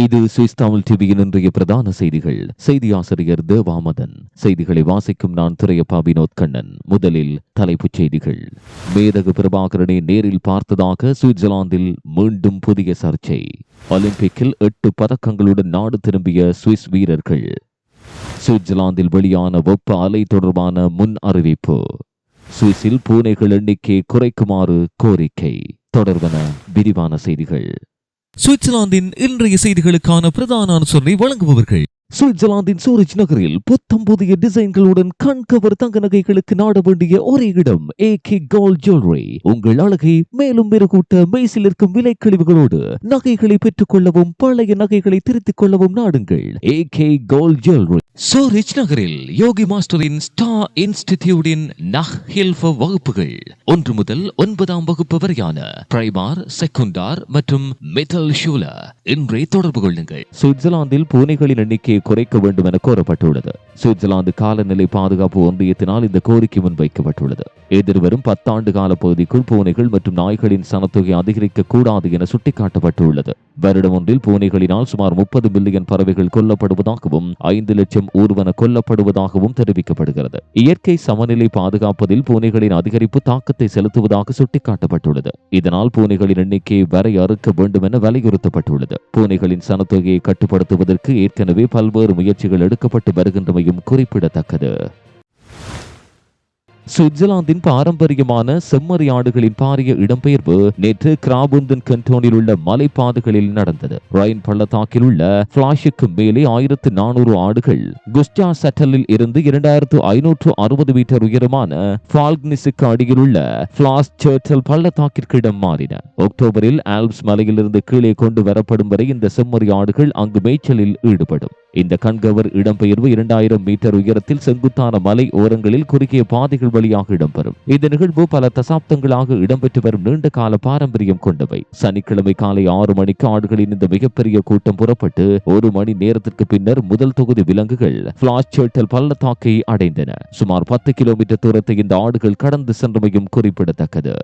இது சுவிஸ் தமிழ் டிவியின் இன்றைய பிரதான செய்திகள். செய்தி ஆசிரியர் தேவாமதன். செய்திகளை வாசிக்கும் நான் துரையப்பா வினோத் கண்ணன். முதலில் தலைப்புச் செய்திகள். மேதகு பிரபாகரனை நேரில் பார்த்ததாக சுவிட்சர்லாந்தில் மீண்டும் புதிய சர்ச்சை. ஒலிம்பிக்கில் எட்டு பதக்கங்களுடன் நாடு திரும்பிய சுவிஸ் வீரர்கள். சுவிட்சர்லாந்தில் வெளியான வெப்ப அலை தொடர்பான முன் அறிவிப்பு. சுவிஸில் பூனைகள் எண்ணிக்கை குறைக்குமாறு கோரிக்கை. தொடர்பன விரிவான செய்திகள். சுவிட்சர்லாந்தின் இன்றைய செய்திகளுக்கான பிரதான அனுசரணை வழங்குபவர்கள். சுவிட்சர்லாந்தின் சூரிச் நகரில் புத்தம் புதிய டிசைன்களுடன் கண்கவர் தங்க நகைகளுக்கு நாட வேண்டிய ஒரே இடம் ஏ கே கோல்ட் ஜுவல்லரி உங்கள் அழகை மேலும் மெருகூட்ட மெய்சில் இருக்கும் விலை கழிவுகளோடு நகைகளை பெற்றுக் கொள்ளவும் பழைய நகைகளை திருத்திக் கொள்ளவும் நாடுங்கள். A K gold jewellery Zurich நகரில் யோகி மாஸ்டரின் ஸ்டா இன்ஸ்டிடியூட்டின் நஹ் ஹில்ஃப வகுப்புகள். ஒன்று முதல் ஒன்பதாம் வகுப்பு வரையான பிரைமார் செகுண்டார் மற்றும் மெட்டல் ஷூலர் இன்றே தொடர்பு கொள்ளுங்கள். சுவிட்சர்லாந்தில் பூனைகளின் எண்ணிக்கை குறைக்க வேண்டும் என கோரப்பட்டுள்ளது. சுவிட்சர்லாந்து காலநிலை பாதுகாப்பு ஒன்றியத்தினால் இந்த கோரிக்கை முன்வைக்கப்பட்டுள்ளது. எதிர்வரும் பத்தாண்டு கால பகுதிக்குள் பூனைகள் மற்றும் நாய்களின் சனத்தொகை அதிகரிக்க கூடாது என சுட்டிக்காட்டப்பட்டுள்ளது. வருடம் ஒன்றில் பூனைகளினால் சுமார் முப்பது மில்லியன் பறவைகள் கொல்லப்படுவதாகவும் ஐந்து லட்சம் ஊர்வன கொல்லப்படுவதாகவும் தெரிவிக்கப்படுகிறது. இயற்கை சமநிலை பாதுகாப்பதில் பூனைகளின் அதிகரிப்பு தாக்கத்தை செலுத்துவதாக சுட்டிக்காட்டப்பட்டுள்ளது. இதனால் பூனைகளின் எண்ணிக்கையை வரையறுக்க வேண்டும் என வலியுறுத்தப்பட்டுள்ளது. பூனைகளின் சனத்தொகையை கட்டுப்படுத்துவதற்கு ஏற்கனவே பல பல்வேறு முயற்சிகள் எடுக்கப்பட்டு வருகின்றமையும் குறிப்பிடத்தக்கது. சுவிட்சர்லாந்தின் பாரம்பரியமான செம்மறி ஆடுகளின் பாரிய இடம்பெயர்வு நேற்று கிராபுந்தன் கண்டோனில் உள்ள மலைப்பாதைகளில் நடந்தது. ரயின் பள்ளத்தாக்கில் உள்ள பிளாஷுக்கு மேலே ஆயிரத்து நானூறு ஆடுகள் குஸ்டா சட்டலில் இருந்து இரண்டாயிரத்து ஐநூற்று அறுபது மீட்டர் உயரமான ஃபால்க்னிஸுக்கு அடியில் உள்ள பிளாஸ் சேர்ட்டல் பள்ளத்தாக்கிற்கு இடம் மாறின. அக்டோபரில் ஆல்ப்ஸ் மலையிலிருந்து கீழே கொண்டு வரப்படும் வரை இந்த செம்மறி ஆடுகள் அங்கு மேய்ச்சலில் ஈடுபடும். இந்த கண்கவர் இடம்பெயர்வு இரண்டாயிரம் மீட்டர் உயரத்தில் செங்குத்தான மலை ஓரங்களில் குறுகிய பாதைகள் வழியாக இடம்பெறும். இந்த நிகழ்வு பல தசாப்தங்களாக இடம்பெற்று வரும் நீண்ட கால பாரம்பரியம் கொண்டவை. சனிக்கிழமை காலை ஆறு மணிக்கு ஆடுகளின் இந்த மிகப்பெரிய கூட்டம் புறப்பட்டு ஒரு மணி நேரத்திற்கு பின்னர் முதல் தொகுதி விலங்குகள் பிளாஷ் சேர்ட்டல் பள்ளத்தாக்கை அடைந்தன. சுமார் பத்து கிலோமீட்டர் தூரத்தை இந்த ஆடுகள் கடந்து சென்றமையும் குறிப்பிடத்தக்கது.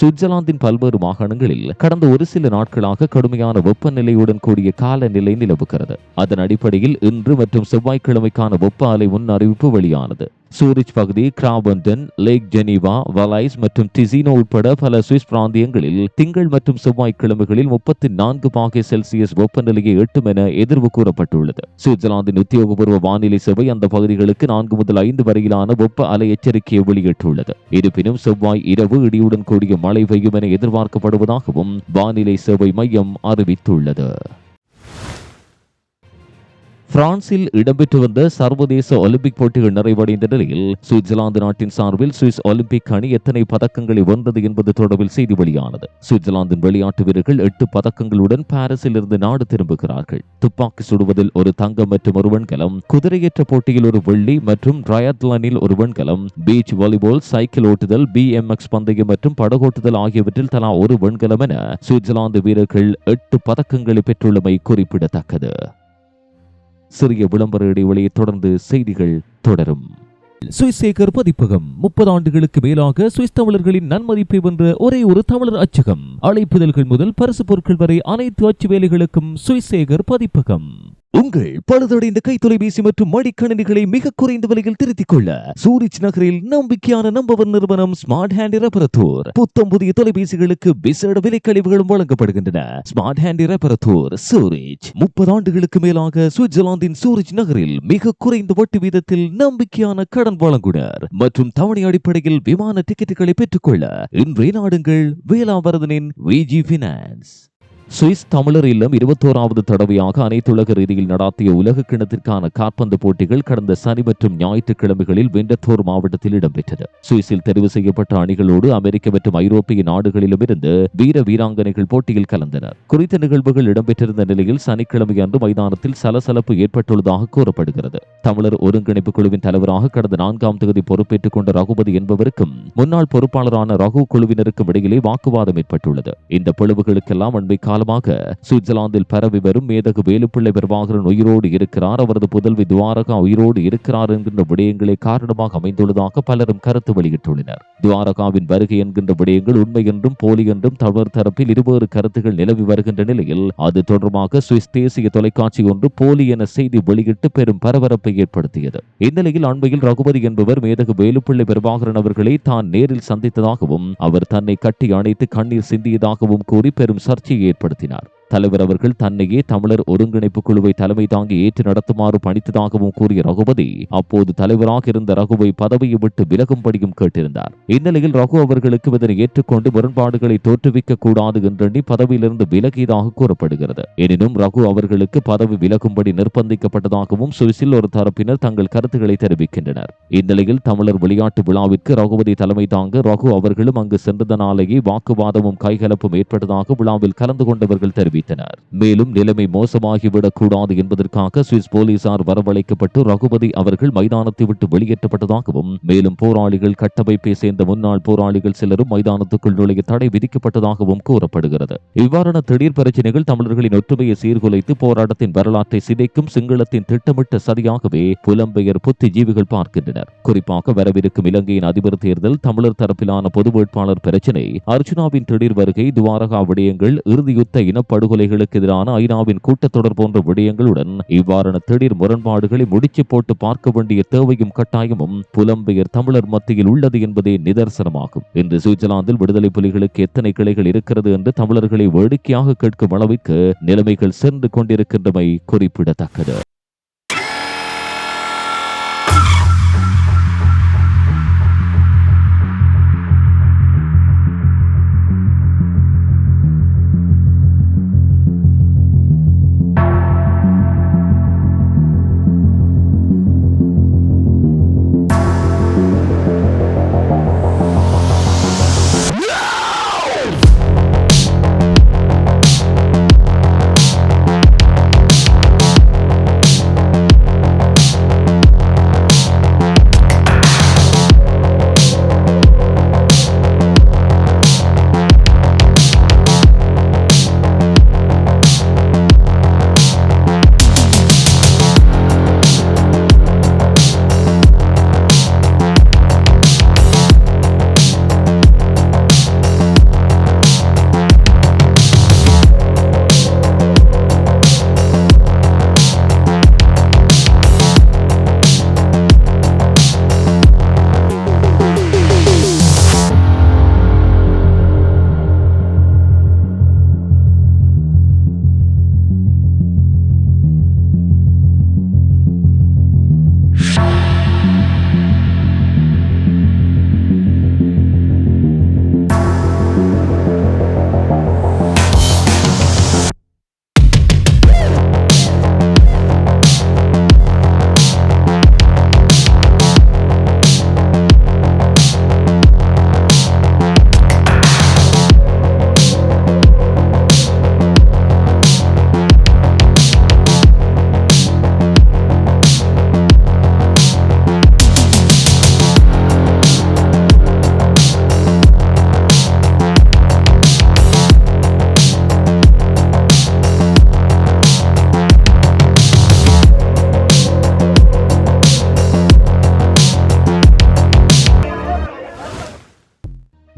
சுவிட்சர்லாந்தின் பல்வேறு மாகாணங்களில் கடந்த ஒரு சில நாட்களாக கடுமையான வெப்பநிலையுடன் கூடிய காலநிலை நிலவுகிறது. அதன் அடிப்படையில் இன்று மற்றும் செவ்வாய்க்கிழமைக்கான வெப்ப அலை முன் அறிவிப்பு வெளியானது. சூரிச் பகுதி கிராபண்டன் லேக் ஜெனீவா வலைஸ் மற்றும் டிசினோ உட்பட பல சுவிஸ் பிராந்தியங்களில் திங்கள் மற்றும் செவ்வாய்க்கிழமைகளில் முப்பத்தி நான்கு பாகை செல்சியஸ் வெப்பநிலையை எட்டும் என எதிர்வு கூறப்பட்டுள்ளது. சுவிட்சர்லாந்தின் உத்தியோகபூர்வ வானிலை சபை அந்த பகுதிகளுக்கு நான்கு முதல் ஐந்து வரையிலான வெப்ப அலை எச்சரிக்கையை வெளியிட்டுள்ளது. இருப்பினும் செவ்வாய் இரவு இடியுடன் கூடிய மழை பெய்யும் என எதிர்பார்க்கப்படுவதாகவும் வானிலை சேவை மையம் அறிவித்துள்ளது. பிரான்சில் இடம்பெற்று வந்த சர்வதேச ஒலிம்பிக் போட்டிகள் நிறைவடைந்த நிலையில் சுவிட்சர்லாந்து நாட்டின் சார்பில் சுவிஸ் ஒலிம்பிக் அணி எத்தனை பதக்கங்களை வென்றது என்பது தொடர்பில் செய்தி வெளியானது. சுவிட்சர்லாந்தின் விளையாட்டு வீரர்கள் எட்டு பதக்கங்களுடன் பாரிஸில் இருந்து நாடு திரும்புகிறார்கள். துப்பாக்கி சுடுவதில் ஒரு தங்கம் மற்றும் ஒரு வெண்கலம் குதிரையேற்ற போட்டியில் ஒரு வெள்ளி மற்றும் ட்ரயத்லனில் ஒரு வெண்கலம் பீச் வாலிபால் சைக்கிள் ஓட்டுதல் பி எம் எக்ஸ் பந்தயம் மற்றும் படகோட்டுதல் ஆகியவற்றில் தலா ஒரு வெண்கலம் என சுவிட்சர்லாந்து வீரர்கள் எட்டு பதக்கங்களை பெற்றுள்ளமை குறிப்பிடத்தக்கது. சிறிய விளம்பர இடைவெளியை தொடர்ந்து செய்திகள் தொடரும். சுவிசேகர் பதிப்பகம் முப்பது ஆண்டுகளுக்கு மேலாக சுவிஸ் தமிழர்களின் நன்மதிப்பை வென்ற ஒரே ஒரு தமிழர் அச்சகம். அழைப்புதல்கள் முதல் பரிசு பொருட்கள் வரை அனைத்து அச்சு வேலைகளுக்கும் சுவிஸ் பதிப்பகம். உங்கள் பழுதடைந்த கை தொலைபேசி மற்றும் மடிக்கணினிகளை மிக குறைந்த விலையில் திருத்திக் கொள்ள சூரிச் நகரில் நம்பிக்கையான நம்பவர் நிறுவனம் ஸ்மார்ட் ஹேண்ட் ரெப்பரத்தூர் புத்தம் புதிய தொலைபேசிகளுக்கு விசேட விலைக்கழிவுகளும் வழங்கப்படுகின்றன. ஸ்மார்ட் ஹேண்ட் ரெப்பரத்தூர் சூரிச் முப்பது ஆண்டுகளுக்கு மேலாக சுவிட்சர்லாந்தின் சூரிச் நகரில் மிக குறைந்த வட்டி வீதத்தில் நம்பிக்கையான கடன் வழங்குனர். மற்றும் தவணை அடிப்படையில் விமான டிக்கெட்டுகளை பெற்றுக்கொள்ள இன்றைய நாடுங்கள் வேளாவரதனின் விஜி பினான்ஸ் சுவிஸ் தமிழர் இல்லம் இருபத்தோராவது தடவையாக அனைத்துலக ரீதியில் நடாத்திய உலக கிணத்திற்கான காற்பந்து போட்டிகள் கடந்த சனி மற்றும் ஞாயிற்றுக்கிழமைகளில் வெண்டத்தோர் மாவட்டத்தில் இடம்பெற்றது. சுவிஸில் தெரிவு செய்யப்பட்ட அணிகளோடு அமெரிக்க மற்றும் ஐரோப்பிய நாடுகளிலும் இருந்து வீர வீராங்கனைகள் போட்டியில் கலந்தனர். குறித்த நிகழ்வுகள் இடம்பெற்றிருந்த நிலையில் சனிக்கிழமை அன்று மைதானத்தில் சலசலப்பு ஏற்பட்டுள்ளதாக கூறப்படுகிறது. தமிழர் ஒருங்கிணைப்பு குழுவின் தலைவராக கடந்த நான்காம் தேதி பொறுப்பேற்றுக் கொண்ட ரகுபதி என்பவருக்கும் முன்னாள் பொறுப்பாளரான ரகு குழுவினருக்கும் இடையிலே வாக்குவாதம் ஏற்பட்டுள்ளது. இந்த பிளவுகளுக்கெல்லாம் அண்மை காலமாக சுவிட்சர்லாந்தில் பரவி வரும் மேதகு வேலுப்பிள்ளை பிரபாகரன் உயிரோடு இருக்கிறார். அவரது புதல்வி துவாரகா உயிரோடு இருக்கிறார் என்கின்ற விடயங்களே காரணமாக அமைந்துள்ளதாக பலரும் கருத்து வெளியிட்டுள்ளனர். துவாரகாவின் வருகை என்கின்ற விடயங்கள் உண்மை என்றும் போலி என்றும் தமிழர் தரப்பில் இருவேறு கருத்துகள் நிலவி வருகின்ற நிலையில் அது தொடர்பாக சுவிஸ் தேசிய தொலைக்காட்சி ஒன்று போலி என செய்தி வெளியிட்டு பெரும் பரபரப்பை ஏற்படுத்தியது. இந்நிலையில் அண்மையில் ரகுபதி என்பவர் மேதகு வேலுப்பிள்ளை பிரபாகரன் அவர்களை தான் நேரில் சந்தித்ததாகவும் அவர் தன்னை கட்டி அணைத்து கண்ணீர் சிந்தியதாகவும் கூறி பெரும் சர்ச்சையை ஏற்படுத்தினார். தலைவர் அவர்கள் தன்னையே தமிழர் ஒருங்கிணைப்பு குழுவை தலைமை தாங்கி ஏற்று நடத்துமாறு பணித்ததாகவும் கூறிய ரகுபதி அப்போது தலைவராக இருந்த ரகுவை பதவியை விட்டு விலகும்படியும் கேட்டிருந்தார். இந்நிலையில் ரகு அவர்களுக்கு இதனை ஏற்றுக்கொண்டு முரண்பாடுகளை தோற்றுவிக்க கூடாது என்றெண்ணி பதவியிலிருந்து விலகியதாக கூறப்படுகிறது. எனினும் ரகு அவர்களுக்கு பதவி விலகும்படி நிர்பந்திக்கப்பட்டதாகவும் சுவிஸில் ஒரு தரப்பினர் தங்கள் கருத்துக்களை தெரிவிக்கின்றனர். இந்நிலையில் தமிழர் விளையாட்டு விழாவிற்கு ரகுபதி தலைமை தாங்க ரகு அவர்களும் அங்கு சென்றதனாலேயே வாக்குவாதமும் கைகலப்பும் ஏற்பட்டதாக விழாவில் கலந்து கொண்டவர்கள் தெரிவித்தனர். மேலும் நிலைமை மோசமாகிவிடக் கூடாது என்பதற்காக சுவிஸ் போலீசார் வரவழைக்கப்பட்டு ரகுபதி அவர்கள் மைதானத்தை விட்டு வெளியேற்றப்பட்டதாகவும் மேலும் போராளிகள் கட்டமைப்பை சேர்ந்த முன்னாள் போராளிகள் சிலரும் மைதானத்துக்குள் நுழைய தடை விதிக்கப்பட்டதாகவும் கூறப்படுகிறது. இவ்வாறான திடீர் பிரச்சனைகள் தமிழர்களின் ஒற்றுமையை சீர்குலைத்து போராட்டத்தின் வரலாற்றை சிதைக்கும் சிங்களத்தின் திட்டமிட்ட சதியாகவே புலம்பெயர் புத்திஜீவிகள் பார்க்கின்றனர். குறிப்பாக வரவிருக்கும் இலங்கையின் அதிபர் தேர்தல் தமிழர் தரப்பிலான பொது வேட்பாளர் பிரச்சினை அர்ச்சுனாவின் திடீர் வருகை துவாரகா விடயங்கள் இறுதியுத்த படுகொலைகளுக்கு எதிரான ஐநாவின் கூட்டத்தொடர் போன்ற விடயங்களுடன் இவ்வாறான திடீர் முரண்பாடுகளை முடிச்சு போட்டு பார்க்க வேண்டிய தேவையும் கட்டாயமும் புலம்பெயர் தமிழர் மத்தியில் உள்ளது என்பதே நிதர்சனமாகும். இன்று சுவிட்சர்லாந்தில் விடுதலை புலிகளுக்கு எத்தனை கிளைகள் இருக்கிறது என்று தமிழர்களை வேடிக்கையாக கேட்கும் அளவிற்கு நிலைமைகள் சென்று கொண்டிருக்கின்றமை குறிப்பிடத்தக்கது.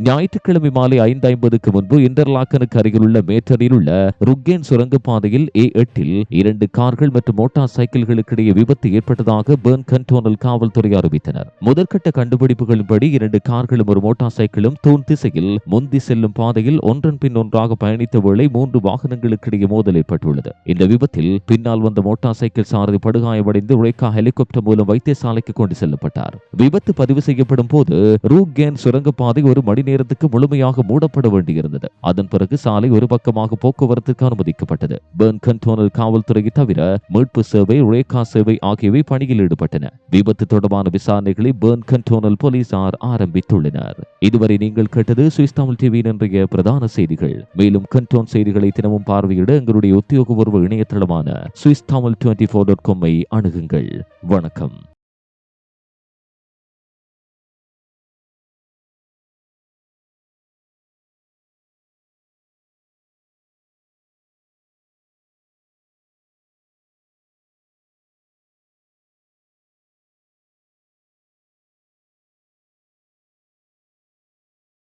ஞாயிற்றுக்கிழமை மாலை ஐந்து ஐம்பதுக்கு முன்பு இன்டர்லாக்கனுக்கு அருகிலுள்ள மேட்டரில் உள்ள ருக்கேன் சுரங்கப்பாதையில் ஏ எட்டில் இரண்டு கார்கள் மற்றும் மோட்டார் சைக்கிள்களுக்கு இடையே விபத்து ஏற்பட்டதாக பேர்ன் கண்டோனல் காவல்துறை அறிவித்தனர். முதற்கட்ட கண்டுபிடிப்புகளின்படி இரண்டு கார்களும் ஒரு மோட்டார் சைக்கிளும் தூண் திசையில் முந்தி செல்லும் பாதையில் ஒன்றன் பின் ஒன்றாக பயணித்த வேளை மூன்று வாகனங்களுக்கு இடையே மோதல் ஏற்பட்டுள்ளது. இந்த விபத்தில் பின்னால் வந்த மோட்டார் சைக்கிள் சாரதி படுகாயமடைந்து உழைக்கா ஹெலிகாப்டர் மூலம் வைத்தியசாலைக்கு கொண்டு செல்லப்பட்டார். விபத்து பதிவு செய்யப்படும் போது ரூகேன் சுரங்கப்பாதை ஒரு மணி நேரத்துக்கு முழுமையாக மூடப்பட வேண்டியிருந்தது. அதன் பிறகு சாலை ஒரு பக்கமாக போக்குவரத்துக்கு அனுமதிக்கப்பட்டது. பெர்ன் கண்டோனல் காவல்துறையை தவிர மீட்பு சேவை ரேகா சேவை ஆகியவை பணியில் ஈடுபட்டன. விபத்து தொடர்பான விசாரணைகளை பெர்ன் கண்டோனல் போலீசார் ஆரம்பித்துள்ளனர். இதுவரை நீங்கள் கேட்டது சுவிஸ் தமிழ் டிவி இன்றைய பிரதான செய்திகள். மேலும் கண்டோன் செய்திகளை தினமும் பார்வையிட எங்களுடைய உத்தியோகபூர்வ இணையதளமான Swiss Tamil twenty four dot காமை அணுகுங்கள். வணக்கம்.